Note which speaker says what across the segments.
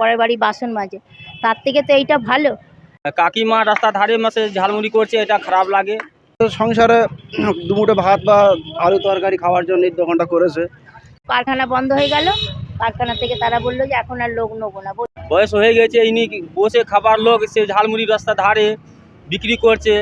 Speaker 1: পরের বাড়ি বাসন মাজে। তার থেকে তো এইটা ভালো।
Speaker 2: কাকিমা রাস্তার ধারে মাসে ঝালমুড়ি করছে এটা খারাপ লাগে।
Speaker 3: সংসারে দুমুঠো ভাত বা আলু তরকারি খাওয়ার জন্য এই দোকানটা করেছে।
Speaker 1: কারখানা বন্ধ হয়ে গেল। কারখানা থেকে তারা বলল যে এখন আর লোক নেব না।
Speaker 2: বয়স হয়ে গেছে ইনি বসে খাবার লোক সে ঝালমুড়ি রাস্তার ধারে বিক্রি করছে।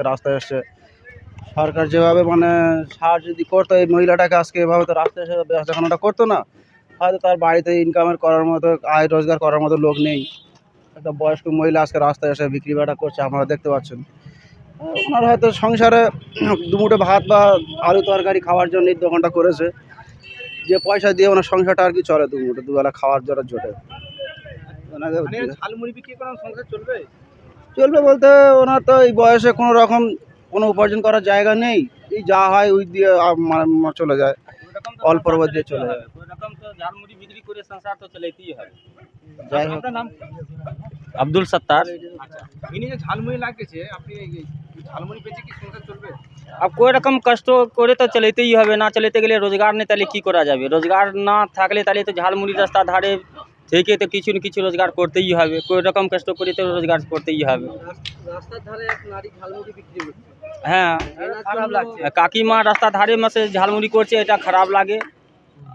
Speaker 3: আজকে রাস্তায় এসছে সরকার যেভাবে মানে সাহায্য যদি করতো, এই মহিলাটাকে আজকে এভাবে তো রাস্তায় এসে বেচাকেনাটা করতো না। হয়তো তার বাড়িতে ইনকামের করার মতো, আয় রোজগার করার মতো লোক নেই। একটা বয়স্ক মহিলা আজকে রাস্তায় এসে বিক্রি বাটা করছে, আপনারা দেখতে পাচ্ছেন। ওনার হয়তো সংসারে দুমুঠো ভাত বা আলু তরকারি খাওয়ার জন্য এই দোকানটা করেছে। যে পয়সা দিয়ে ওনার সংসারটা আর কি চলে দুমুঠো দুবেলা খাওয়ার জন্য জোটে। ওনাকে
Speaker 2: ঝালমুড়ি বিক্রি করার সংসার চলবে?
Speaker 3: চলবে বলতে ওনার তো এই বয়সে কোনো রকম কোনো উপার্জন করার জায়গা নেই এই যা হয় ওই দিয়ে আ- মা- মা- চলে যায় অল্প পর্বত দিয়ে চলে যাবে
Speaker 2: ওইরকম তো ঝালমুড়ি বিক্রি করে সংসার তো চলেতেই হবে
Speaker 3: যাই হোক
Speaker 2: নাম আব্দুল সত্তার
Speaker 4: ইনি যে ঝালমুড়ি লাগছে আপনি এই ঝালমুড়ি বেচে কি সংসার চলবে
Speaker 2: अब कोई रकम कष्ट করে তো চলেতেই হবে না চলেতে গেলে রোজগার নেই তাহলে কি করা যাবে রোজগার না থাকলে তাহলে তো ঝালমুড়ি রাস্তা ধারে থেকে তো কিছু না কিছু রোজগার করতেই হবে। কোই রকম কষ্ট করে তো রোজগার করতেই হবে। হ্যাঁ কাকিমা রাস্তার ধারে মাসে ঝালমুড়ি করছে এটা খারাপ লাগে।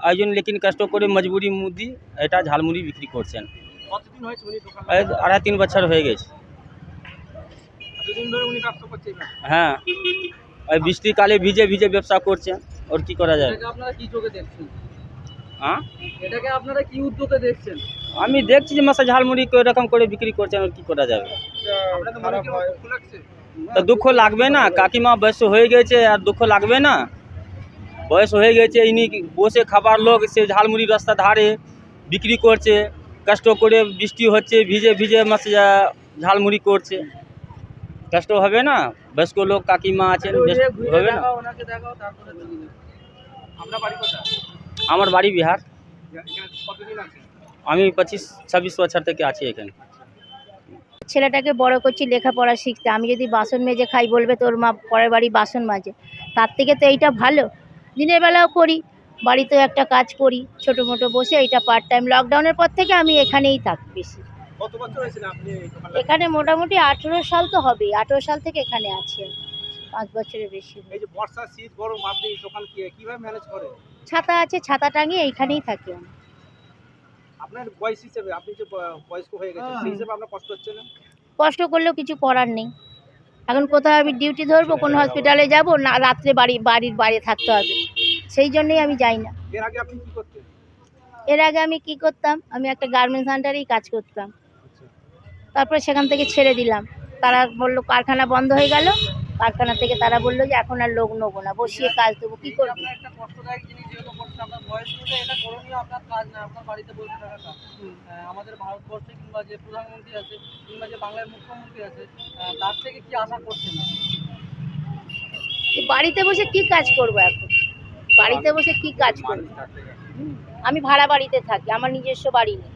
Speaker 2: এই জন্য লেকিন কষ্ট করে মজবুরি মুদি এটা ঝালমুড়ি বিক্রি করছেন। আড়াই তিন বছর হয়ে গেছে। হ্যাঁ ওই বৃষ্টিকালে ভিজে ভিজে ব্যবসা করছে ওর কি করা যাবে? হ্যাঁ?
Speaker 4: এটাকে আপনারা কি উদ্যোগে দেখছেন?
Speaker 2: আমি দেখছি যে মাসে ঝালমুড়ি এরকম করে বিক্রি করছেন আর কি করা যাবে?
Speaker 4: আপনাদের মনে কি দুঃখ
Speaker 2: তা দুঃখ লাগবে না কাকিমা বয়স হয়ে গেছে আর দুঃখ লাগবে না। বয়স হয়ে গেছে ইনি বসে খাবার লোক সে ঝালমুড়ি রাস্তা ধারে বিক্রি করছে কষ্ট করে বৃষ্টি হচ্ছে ভিজে ভিজে মাসে ঝালমুড়ি করছে। কষ্ট হবে না? বয়স্ক লোক কাকিমা আছেন হবে না?
Speaker 4: ওনাকে দেখাও তারপরে আপনার বাড়ি কোথায়?
Speaker 2: আমার বাড়ি বিহার।
Speaker 4: এখানে কতদিন আছে
Speaker 2: আমি পঁচিশ ছাব্বিশ বছর থেকে আছি এখানে।
Speaker 1: ছেলেটাকে বড় করছি লেখাপড়া শিখতে। আমি যদি বাসন মেজে খাই বলবে তোর মা পরের বাড়ি বাসন মাজে। তার থেকে তো এইটা ভালো। দিনের বেলাও করি বাড়িতেও একটা কাজ করি ছোটো মোটো বসে এইটা পার্ট টাইম লকডাউনের পর থেকে আমি এখানেই থাকি বেশি। এখানে মোটামুটি আঠেরো সাল তো হবেই। আঠেরো সাল থেকে এখানে আছি আমি। পাঁচ বছরের বেশি
Speaker 4: এই যে বর্ষা শীত গরম আপনি দোকান কি কীভাবে ম্যানেজ করেন?
Speaker 1: ছাতা আছে ছাতা টাঙিয়ে এইখানেই থাকি আমি।
Speaker 4: আপনার বয়স হিসেবে আপনি যে বয়স্ক হয়ে গেছেন সেই হিসেবে আপনার কষ্ট হচ্ছে না?
Speaker 1: কষ্ট করলেও কিছু করার নেই। এখন কোথাও আমি ডিউটি ধরবো কোনো হসপিটালে যাব না রাত্রে বাড়ি বাড়ির বাইরে থাকতে হবে। সেই জন্যই আমি যাই না।
Speaker 4: এর আগে আপনি কি করতেন?
Speaker 1: এর আগে আমি কি করতাম? আমি একটা গার্মেন্টস সেন্টারেই কাজ করতাম। তারপরে সেখান থেকে ছেড়ে দিলাম। তারা বলল কারখানা বন্ধ হয়ে গেল কারখানা থেকে তারা বলল যে এখন আর লোক নেব না বসিয়ে কাজ দেবো কী করব?
Speaker 4: আপনার একটা কষ্টদায়ক জিনিস যেগুলো করছেন আপনার বয়স অনুযায়ী এটা করণীয় আপনার কাজ বাড়িতে বসে থাকা কাজ আহ, আমাদের ভারতবর্ষে কিংবা যে প্রধানমন্ত্রী আছে কিংবা যে বাংলার মুখ্যমন্ত্রী আছে তার থেকে কি আশা করছেন
Speaker 1: বাড়িতে বসে কি কাজ করব এখন? বাড়িতে বসে কি কাজ করব? আমি ভাড়া বাড়িতে থাকি আমার নিজস্ব বাড়ি নেই।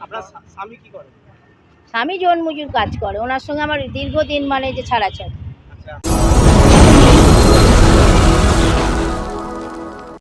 Speaker 4: আপনার স্বামী কি করে?
Speaker 1: স্বামী জন মজুর কাজ করে ওনার সঙ্গে আমার দীর্ঘদিন মানে যে ছাড়াছাড়ি।
Speaker 4: আচ্ছা।